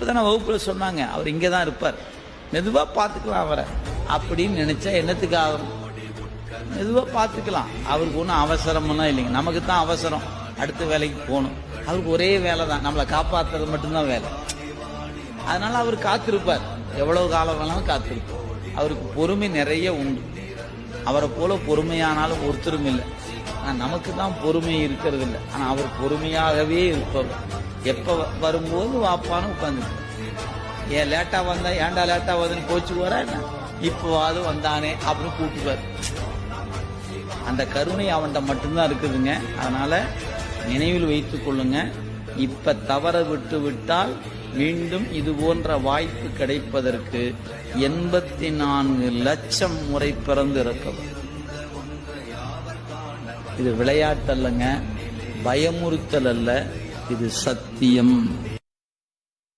இப்போதானே வகுப்பில் சொன்னாங்க. அவர் இங்கே தான் இருப்பார். மெதுவாக பார்த்துக்கலாம் அவரை. அப்படின்னு நினைச்சா என்னத்துக்கு ஆகும் மெதுவாக பார்த்துக்கலாம். அவருக்கு ஒன்றும் அவசரமெல்லாம் இல்லைங்க. நமக்கு தான் அவசரம். அடுத்த வேலைக்கு போகணும். அவருக்கு ஒரே வேலை தான் நம்மளை காப்பாற்றுறது மட்டும்தான் வேலை. அதனால அவர் காத்திருப்பார். எவ்வளவு காலம் வேணாலும் காத்திருப்பார். அவருக்கு பொறுமை நிறைய உண்டு. அவரை போல பொறுமையானாலும் ஒருத்தரும் இல்லை. ஆனால் நமக்கு தான் பொறுமை இருக்கிறது இல்லை ஆனா அவர் பொறுமையாகவே இருப்பவர். எப்ப வரும்போது வாப்பான்னு உட்காந்து ஏன் லேட்டா வந்தா ஏன்டா லேட்டா வந்து போச்சு போறா என்ன? இப்போவாது வந்தானே அப்படின்னு கூப்பிட்டுவார் அந்த கருணை அவன்கிட்ட மட்டும்தான் இருக்குதுங்க. அதனால நினைவில் வைத்துக் கொள்ளுங்க. இப்ப தவற விட்டு விட்டால் மீண்டும் இது போன்ற வாய்ப்பு கிடைப்பதற்கு எண்பத்தி நான்கு லட்சம் முறை பிறந்து இருக்கவும் இது விளையாட்டு அல்லங்க பயமுறுத்தல் அல்ல இது சத்தியம்.